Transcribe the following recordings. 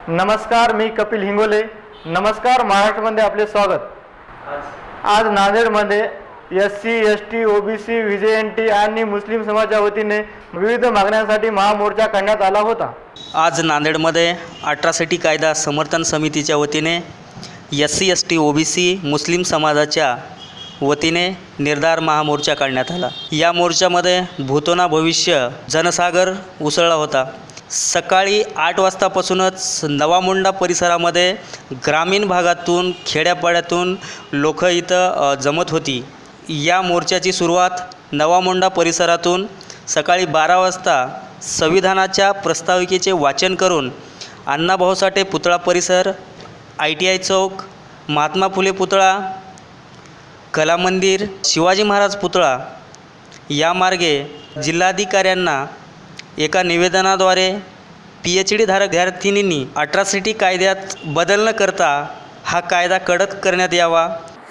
नमस्कार मी कपिल हिंगोले. नमस्कार महाराष्ट्रामध्ये आपले स्वागत. आज नांदेडमध्ये S C S T OBC V C N T आणि मुस्लिम समाजाच्या वतीने विविध मागण्यांसाठी महामोर्चा काढण्यात आला होता. आज नांदेडमध्ये अठरा सिटी कायदा समर्थन समितीच्या वतीने S C S T O B C मुस्लिम समाजाच्या वतीने निर्धार महामोर्चा काढण्यात आला. या मोर्चामध्ये भूतोना भविष्य जनसागर उसळला होता. सकाळी आठ वाजतापासूनच नवामुंडा परिसरामध्ये ग्रामीण भागातून खेड्यापाड्यातून लोक इथं जमत होती. या मोर्चाची सुरुवात नवामुंडा परिसरातून सकाळी बारा वाजता संविधानाच्या प्रस्ताविकेचे वाचन करून अण्णाभाऊ साठे पुतळा परिसर आय टी आय चौक महात्मा फुले पुतळा कला मंदिर शिवाजी महाराज पुतळा या मार्गे जिल्हाधिकाऱ्यांना एका निवेदनाद्वारे पी एच डी धारक विद्यार्थिनींनी अट्रॉसिटी कायद्यात बदल न करता हा कायदा कडक करण्यात यावा.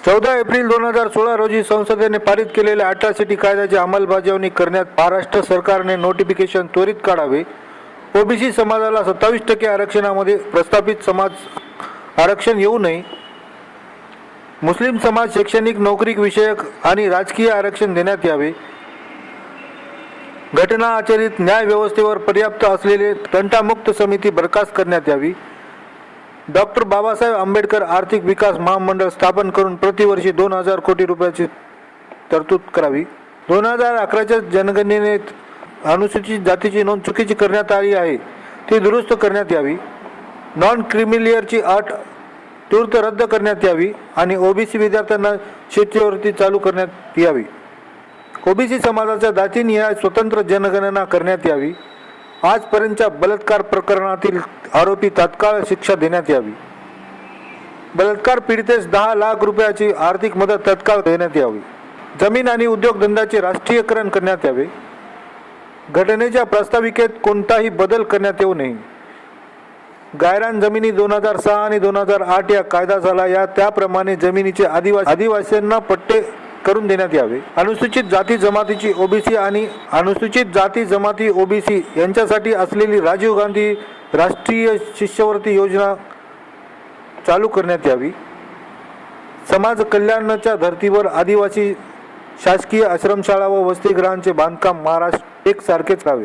चौदा एप्रिल दोन हजार सोळा रोजी संसदेने पारित केलेल्या अट्रॉसिटी कायद्याची अंमलबजावणी करण्यात महाराष्ट्र सरकारने नोटिफिकेशन त्वरित काढावे. ओबीसी समाजाला सत्तावीस टक्के आरक्षणामध्ये प्रस्थापित समाज आरक्षण येऊ नये. मुस्लिम समाज शैक्षणिक नोकरी विषयक आणि राजकीय आरक्षण देण्यात यावे. घटना आचरित न्याय व्यवस्थेवर पर्याप्त असलेले तंटामुक्त समिती बरखास्त करण्यात यावी. डॉक्टर बाबासाहेब आंबेडकर आर्थिक विकास महामंडळ स्थापन करून प्रतिवर्षी दोन हजार कोटी रुपयाची तरतूद करावी. दोन हजार अकराच्या जनगणनेत अनुसूचित जातीची नोंद चुकीची करण्यात आली आहे. ती दुरुस्त करण्यात यावी. नॉन क्रिमिलियरची अट तूर्त रद्द करण्यात यावी आणि ओबीसी विद्यार्थ्यांना शिष्यवृत्ती चालू करण्यात यावी. ओबीसी समाजाच्या जातीनिहाय स्वतंत्र जनगणना करण्यात यावी. आजपर्यंतच्या बलात्कार प्रकरणातील आरोपी तात्काळ शिक्षा देण्यात यावी. बलात्कार पीडितेस दहा लाख रुपयाची आर्थिक मदत तत्काळ देण्यात यावी. जमीन आणि उद्योगधंद्याचे राष्ट्रीयकरण करण्यात यावे. घटनेच्या प्रस्ताविकेत कोणताही बदल करण्यात येऊ नये. गायरान जमिनी दोन हजार सहा आणि दोन हजार आठ या कायदा झाला या त्याप्रमाणे जमिनीचे आदिवासी आदिवासींना पट्टे करून देण्यात यावे. अनुसूचित जाती जमातीची ओबीसी आणि अनुसूचित जाती जमाती ओबीसी यांच्यासाठी असलेली राजीव गांधी राष्ट्रीय शिष्यवृत्ती योजना चालू करण्यात यावी. समाज कल्याणाच्या धर्तीवर आदिवासी शासकीय आश्रमशाळा व वसतिगृहांचे बांधकाम महाराष्ट्र एकसारखेच राहावे.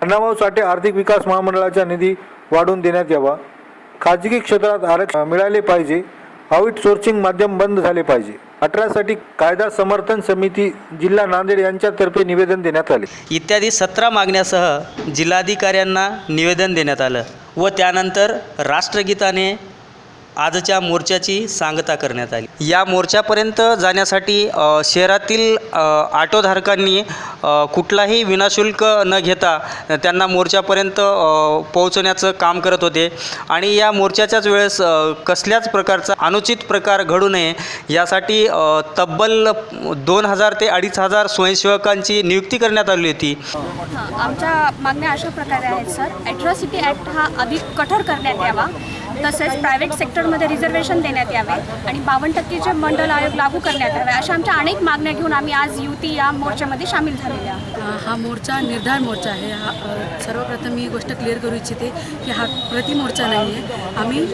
अण्णाभाऊ साठे आर्थिक विकास महामंडळाचा निधी वाढवून देण्यात यावा. खाजगी क्षेत्रात आरक्षण मिळाले पाहिजे. आउट सोर्सिंग माध्यम बंद झाले पाहिजे. अठरासाठी कायदा समर्थन समिती जिल्हा नांदेड यांच्यातर्फे निवेदन देण्यात आले. इत्यादी सतरा मागण्यासह जिल्हाधिकाऱ्यांना निवेदन देण्यात आलं व त्यानंतर राष्ट्रगीताने आजच्या मोर्चाची सांगता करण्यात आली. या मोर्चापर्यंत जाण्यासाठी शहरातील ऑटोधारकांनी कुठलाही विनाशुल्क न घेता त्यांना मोर्चापर्यंत पोहोचण्याचं पोहोचवण्याचं काम करत होते. आणि या मोर्चाच्याच वेळेस कसल्याच प्रकारचा अनुचित प्रकार घडू नये यासाठी तब्बल दोन हजार ते अडीच हजार स्वयंसेवकांची नियुक्ती करण्यात आली होती. आमच्या मागण्या अशा प्रकारे आहेत सर. ॲट्रॉसिटी ॲक्ट हा अधिक कठोर करण्यात यावा. तसेच प्रायव्हेट सेक्टरमध्ये रिझर्वेशन देण्यात यावे आणि बावन्न टक्केचे मंडल आयोग लागू करण्यात यावे अशा आमच्या अनेक मागण्या घेऊन आम्ही आज युती या मोर्चामध्ये सामील झालेल्या आहोत. हा मोर्चा निर्धार मोर्चा आहे. हा सर्वप्रथम मी ही गोष्ट क्लिअर करू इच्छिते की हा प्रति मोर्चा नाही आहे. आम्ही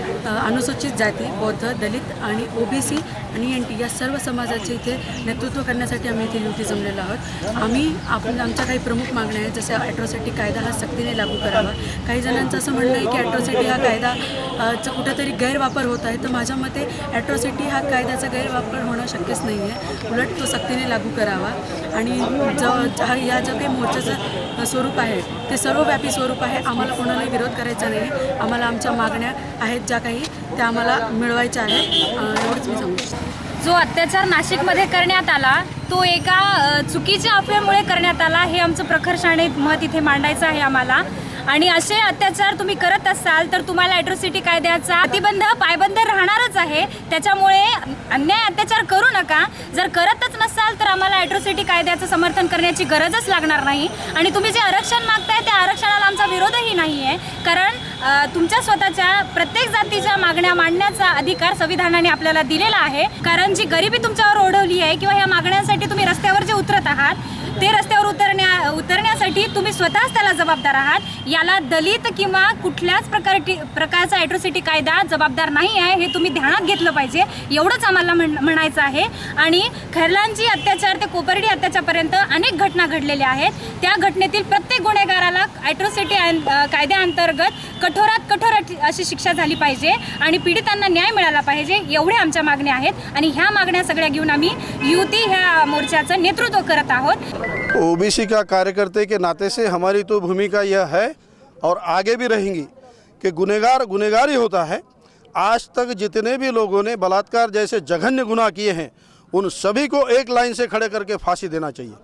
अनुसूचित जाती बौद्ध दलित आणि ओबीसी आणि एन टी या सर्व समाजाचे इथे नेतृत्व करण्यासाठी आम्ही इथे युती जमलेलो आहोत. आम्ही आपण आमच्या काही प्रमुख मागण्या आहेत जसं ॲट्रॉसिटी कायदा हा सक्तीने लागू करावा. काही जणांचं असं म्हणणं आहे की ॲट्रॉसिटी हा कायदा कुठंतरी कुठेतरी गैरवापर होत आहे. तर माझ्या मते ॲट्रॉसिटी हा कायद्याचा गैरवापर होणं शक्यच नाही आहे उलट तो सक्तीने लागू करावा. आणि ज हा या जो काही मोर्चाचं स्वरूप आहे ते सर्वव्यापी स्वरूप आहे. आम्हाला कोणालाही विरोध करायचा नाही. आम्हाला आमच्या मागण्या आहेत ज्या काही त्या आम्हाला मिळवायच्या आहेत. एवढंच मी सांगू जो अत्याचार नाशिकमध्ये करण्यात आला तो एका चुकीच्या अफवेमुळे करण्यात आला. हे आमचं प्रखर्षाने मत इथे मांडायचं आहे आम्हाला. आणि असे अत्याचार तुम्ही करत असाल तर तुम्हाला ॲट्रोसिटी कायद्याचा प्रतिबंध पायबंद राहणारच आहे. त्याच्यामुळे अन्याय अत्याचार करू नका. जर करतच नसाल तर आम्हाला ॲट्रोसिटी कायद्याचं समर्थन करण्याची गरजच लागणार नाही. आणि तुम्ही जे आरक्षण मागताय त्या आरक्षणाला आमचा विरोधही नाही आहे कारण तुमच्या स्वतःच्या प्रत्येक जातीच्या मागण्या मांडण्याचा अधिकार संविधानाने आपल्याला दिलेला आहे. कारण जी गरिबी तुमच्यावर ओढवली आहे किंवा ह्या मागण्यांसाठी तुम्ही रस्त्यावर जे उतरत आहात ते रस्त्यावर उतरण्या उतरण्यासाठी तुम्ही स्वतःच त्याला जबाबदार आहात. याला दलित किंवा कुठल्याच प्रकार प्रकारचा ॲट्रोसिटी कायदा जबाबदार नाही आहे हे तुम्ही ध्यानात घेतलं पाहिजे. एवढंच आम्हाला म्हण म्हणायचं आहे. आणि खैरलांची अत्याचार ते कोपर्डी अत्याचारपर्यंत अनेक घटना घडलेल्या आहेत. त्या घटनेतील प्रत्येक गुन्हेगाराला ॲट्रोसिटी कायद्याअंतर्गत कठोरात कठोर अशी शिक्षा झाली पाहिजे आणि पीडितांना न्याय मिळाला पाहिजे एवढे आमच्या मागण्या आहेत. आणि ह्या मागण्या सगळ्या घेऊन आम्ही युती ह्या मोर्चाचं नेतृत्व करत आहोत. ओबीसी का कार्यकर्ते के नाते से हमारी तो भूमिका यह है और आगे भी रहेंगी कि गुनेगार गुनहगार ही होता है। आज तक जितने भी लोगों ने बलात्कार जैसे जघन्य गुनाह किए हैं, उन सभी को एक लाइन से खड़े करके फांसी देना चाहिए।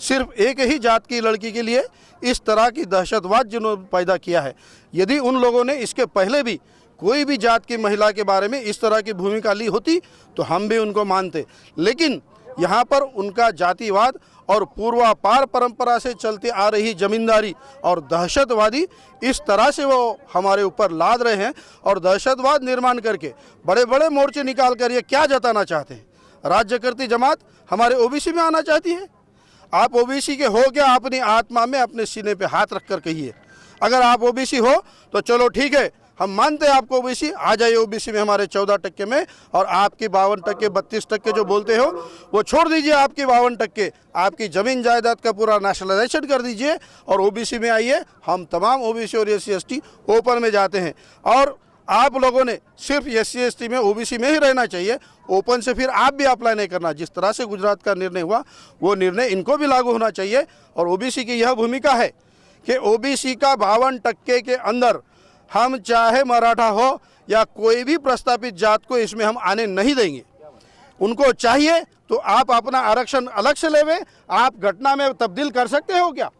सिर्फ़ एक ही जात की लड़की के लिए इस तरह की दहशतवाद जिन्होंने पैदा किया है, यदि उन लोगों ने इसके पहले भी कोई भी जात की महिला के बारे में इस तरह की भूमिका ली होती तो हम भी उनको मानते। लेकिन यहाँ पर उनका जातिवाद और पूर्वापार परंपरा से चलती आ रही जमींदारी और दहशतवादी इस तरह से वो हमारे ऊपर लाद रहे हैं और दहशतवाद निर्माण करके बड़े बड़े मोर्चे निकाल कर ये क्या जताना चाहते हैं? राज्य करती जमात हमारे ओबीसी में आना चाहती है? आप ओबीसी के हो क्या? अपनी आत्मा में अपने सीने पे हाथ रख कर कहिए। अगर आप ओबीसी हो तो चलो ठीक है हम मानते हैं आपको ओबीसी, आ जाइए ओबीसी में हमारे चौदह टक्के में और आपकी बावन टक्के, बत्तीस टक्के जो बोलते हो, वो छोड़ दीजिए आपकी बावन टक्के। आपकी ज़मीन जायदाद का पूरा नेशनलाइजेशन कर दीजिए और ओबीसी में आइए। हम तमाम ओबीसी और एस सी ओपन में जाते हैं। और आप लोगों ने सिर्फ़ एस सी में ओबीसी में ही रहना चाहिए। ओपन से फिर आप भी अप्लाई नहीं करना। जिस तरह से गुजरात का निर्णय हुआ, वो निर्णय इनको भी लागू होना चाहिए। और ओबीसी की यह भूमिका है कि ओबीसी का बावन टक्के के अंदर हम चाहे मराठा हो या कोई भी प्रस्तापित जात को इसमें हम आने नहीं देंगे। उनको चाहिए तो आप अपना आरक्षण अलग से लेवे। आप घटना में तब्दील कर सकते हो क्या?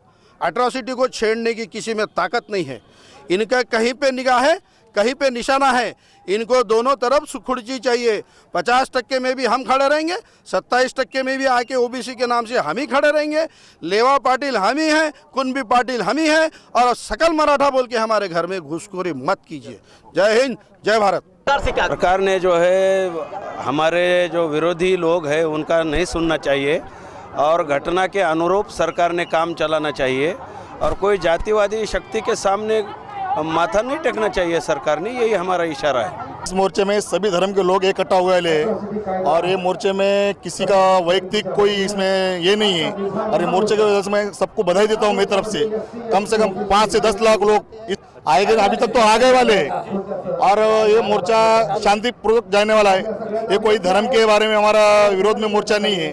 अट्रॉसिटी को छेड़ने की किसी में ताकत नहीं है। इनका कहीं पे निगाह है, कहीं पे निशाना है। इनको दोनों तरफ़ सुखुड़ची चाहिए। पचास टक्के में भी हम खड़े रहेंगे, सत्ताईस टक्के में भी आके ओबीसी के नाम से हम ही खड़े रहेंगे। लेवा पाटिल हम ही हैं कुंभी पाटिल हम ही हैं, और सकल मराठा बोल के हमारे घर में घुसखोरी मत कीजिए। जय हिंद, जय भारत। सरकार ने जो है, हमारे जो विरोधी लोग हैं, उनका नहीं सुनना चाहिए, और घटना के अनुरूप सरकार ने काम चलाना चाहिए, और कोई जातिवादी शक्ति के सामने माथा नहीं टेकना चाहिए सरकार ने यही हमारा इशारा है। इस मोर्चे में सभी धर्म के लोग इकट्ठा हुए हैं और ये मोर्चे में किसी का वैयक्तिक कोई इसमें ये नहीं है। और ये मोर्चे की वजह से मैं सबको बधाई देता हूँ मेरी तरफ़ से। कम से कम पाँच से दस लाख लोग इस आएँगे अभी तक तो आ गए वाले। हैं और ये मोर्चा शांतिपूर्वक जाने वाला है। ये कोई धर्म के बारे में हमारा विरोध में मोर्चा नहीं है।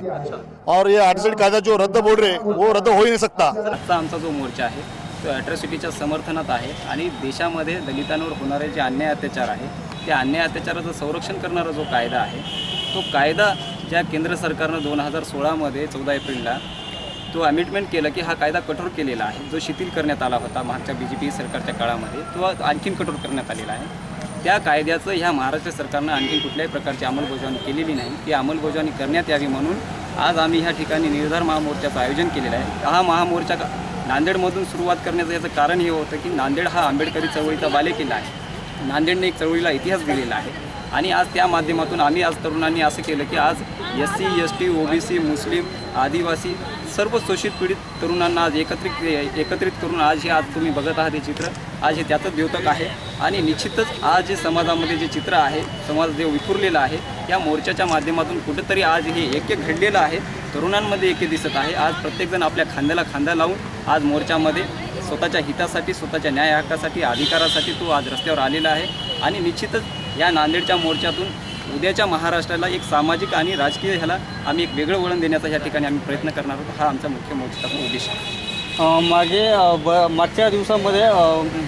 और ये आरसीडी कायदा जो रद्द बोल रहे वो रद्द हो ही नहीं सकता। आमचा जो मोर्चा आहे तो ॲट्रॉसिटीच्या समर्थनात आहे आणि देशामध्ये दलितांवर होणारे जे अन्याय अत्याचार आहे त्या अन्याय अत्याचाराचं संरक्षण करणारा जो कायदा आहे तो कायदा ज्या केंद्र सरकारनं दोन हजार सोळामध्ये चौदा एप्रिलला तो अमिटमेंट केलं की हा कायदा कठोर केलेला आहे जो शिथिल करण्यात आला होता मागच्या बी जे पी सरकारच्या काळामध्ये तो आणखीन कठोर करण्यात आलेला आहे. त्या कायद्याचं ह्या महाराष्ट्र सरकारनं आणखीन कुठल्याही प्रकारची अंमलबजावणी केलेली नाही. ती अंमलबजावणी करण्यात यावी म्हणून आज आम्ही ह्या ठिकाणी निर्धार महामोर्चाचं आयोजन केलेलं आहे. हा महामोर्चा का- नांदेडमधून सुरुवात करण्याचं याचं कारण हे होतं की नांदेड हा आंबेडकरी चळवळीचा बालेकिल्ला आहे. नांदेडने एक चळवळीला इतिहास दिलेला आहे. आणि आज त्या माध्यमातून आम्ही आज तरुणांनी असं केलं की आज S C S T O B C मुस्लिम आदिवासी सर्व शोषित पीडित तरुणांना आज एकत्रित एकत्रित करून आज हे आज तुम्ही बघत आहात हे चित्र. आज हे त्याचंच द्योतक आहे. आणि निश्चितच आज जे समाजामध्ये जे चित्र आहे समाज जे विखुरलेला आहे या मोर्चाच्या माध्यमातून कुठंतरी आज हे एक एक घडलेलं आहे. तरुणांमध्ये एके दिसत आहे. आज प्रत्येकजण आपल्या खांद्याला खांदा लावून आज मोर्चामध्ये स्वतःच्या हितासाठी स्वतःच्या न्याय हक्कासाठी अधिकारासाठी तो आज रस्त्यावर आलेला आहे. आणि निश्चितच या नांदेडच्या मोर्चातून उद्याच्या महाराष्ट्राला एक सामाजिक आणि राजकीय ह्याला आम्ही एक वेगळं वळण देण्याचा या ठिकाणी आम्ही प्रयत्न करणार आहोत. हा आमचा मुख्य मोर्चाचा उद्देश आहे. मागे ब मागच्या दिवसामध्ये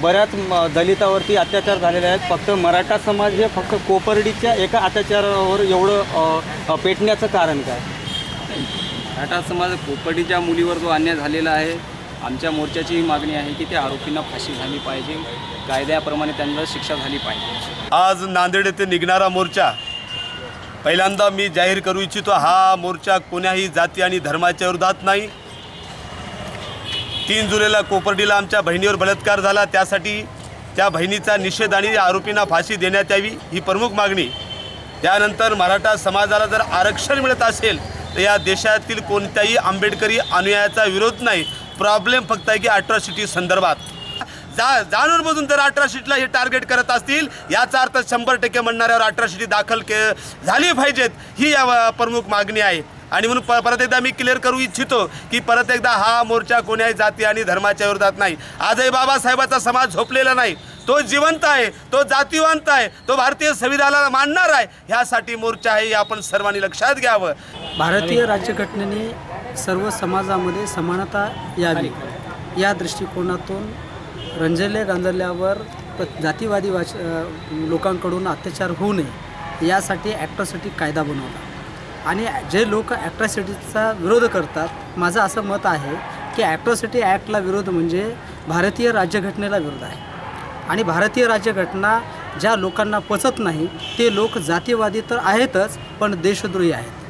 बऱ्याच दलितावरती अत्याचार झालेले आहेत. फक्त मराठा समाज हे फक्त कोपर्डीच्या एका अत्याचारावर एवढं पेटण्याचं कारण काय? मराठा समाज कोपर्डीच्या मुलीवर जो अन्याय झालेला आहे आमच्या मोर्चाची ही मागणी आहे की त्या आरोपींना फाशी झाली पाहिजे. कायद्याप्रमाणे त्यांना शिक्षा झाली पाहिजे. आज नांदेड येथे निघणारा मोर्चा. पहिल्यांदा मी जाहीर करू इच्छितो हा मोर्चा कोण्याही जाती आणि धर्माच्या विरोधात नाही. तीन जुलैला कोपर्डीला आमच्या बहिणीवर बलात्कार झाला. त्यासाठी त्या बहिणीचा निषेध आणि आरोपींना फाशी देण्यात यावी ही प्रमुख मागणी. त्यानंतर मराठा समाजाला जर आरक्षण मिळत असेल तर या देशातील कोणत्याही आंबेडकरी अनुयायाचा विरोध नाही. प्रॉब्लेम फक्त आहे की अट्रॉसिटी संदर्भात. जा जाणून बघून जर अट्रॉसिटीला हे टार्गेट करत असतील. याचा अर्थ शंभर टक्के म्हणणाऱ्यावर अट्रॉसिटी दाखल के झाली पाहिजेत. ही या प्रमुख मागणी आहे. आणि म्हणून प परत एकदा मी क्लिअर करू इच्छितो की परत एकदा हा मोर्चा कोण्याही जाती आणि धर्माच्या विरोधात नाही. आजही बाबासाहेबाचा समाज झोपलेला नाही. तो जिवंत आहे तो जातीवंत आहे तो भारतीय संविधानाला मानणार आहे. ह्यासाठी मोर्चा आहे हे आपण सर्वांनी लक्षात घ्यावं. भारतीय राज्यघटनेने सर्व समाजामध्ये समानता यावी. या दृष्टिकोनातून रंजले गांजल्यावर जातीवादी वाच लोकांकडून अत्याचार होऊ नये यासाठी ॲट्रॉसिटी कायदा बनवला. आणि जे लोक ॲट्रॉसिटीचा विरोध करतात माझं असं मत आहे की ॲट्रॉसिटी ॲक्टला विरोध म्हणजे भारतीय राज्यघटनेला विरोध आहे. आणि भारतीय राज्यघटना ज्या लोकांना पचत नाही ते लोक जातीवादी तर आहेतच पण देशद्रोही आहेत.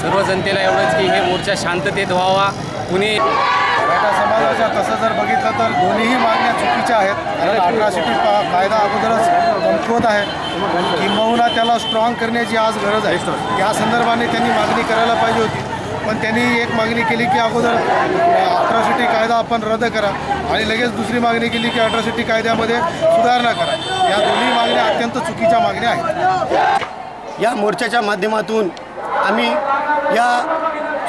सर्व जनतेला एवढंच की हे मोर्चा शांततेत व्हावा. कुणी मराठा समाजाच्या तसं जर बघितलं तर दोन्हीही मागण्या चुकीच्या आहेत. कारण अट्रॉसिटी कायदा अगोदरच कमकुवत आहे. किंबहुना त्याला स्ट्रॉंग करण्याची आज गरज आहे. त्या संदर्भाने त्यांनी मागणी करायला पाहिजे होती. पण त्यांनी एक मागणी केली की अगोदर अट्रॉसिटी कायदा आपण रद्द करा. आणि लगेच दुसरी मागणी केली की अट्रॉसिटी कायद्यामध्ये सुधारणा करा. या दोन्ही मागण्या अत्यंत चुकीच्या मागण्या आहेत. या मोर्चाच्या माध्यमातून आम्ही या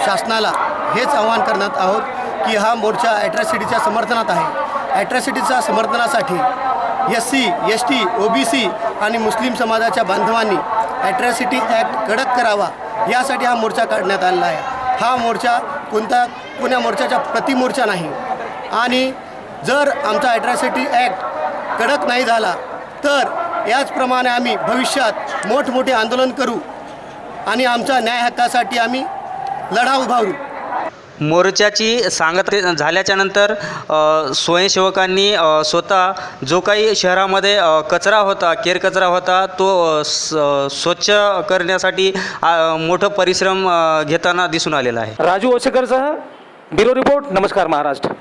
शासनाला हेच आवाहन करण्यात आहोत की हा मोर्चा ॲट्रॉसिटीच्या समर्थनात आहे. ॲट्रॉसिटीच्या समर्थनासाठी S C S T O B C आणि मुस्लिम समाजाच्या बांधवांनी ॲट्रॉसिटी ॲक्ट कडक करावा यासाठी हा मोर्चा काढण्यात आलेला आहे. हा मोर्चा कोणता कोण्या मोर्चाच्या प्रतिमोर्चा नाही. आणि जर आमचा ॲट्रॉसिटी ॲक्ट कडक नाही झाला तर याचप्रमाणे आम्ही भविष्यात मोठमोठे आंदोलन करू आणि आमच्या न्याय हक्कासाठी आम्ही लढा उभारू मोर्चाची सांगत झाल्याच्यानंतर अ, स्वयंसेवकांनी स्वतः जो काही शहरामध्ये कचरा होता केर कचरा होता तो स्वच्छ करण्यासाठी मोठं परिश्रम घेताना दिसून आलेला आहे. राजू ओसेकरसह ब्युरो रिपोर्ट नमस्कार महाराष्ट्र.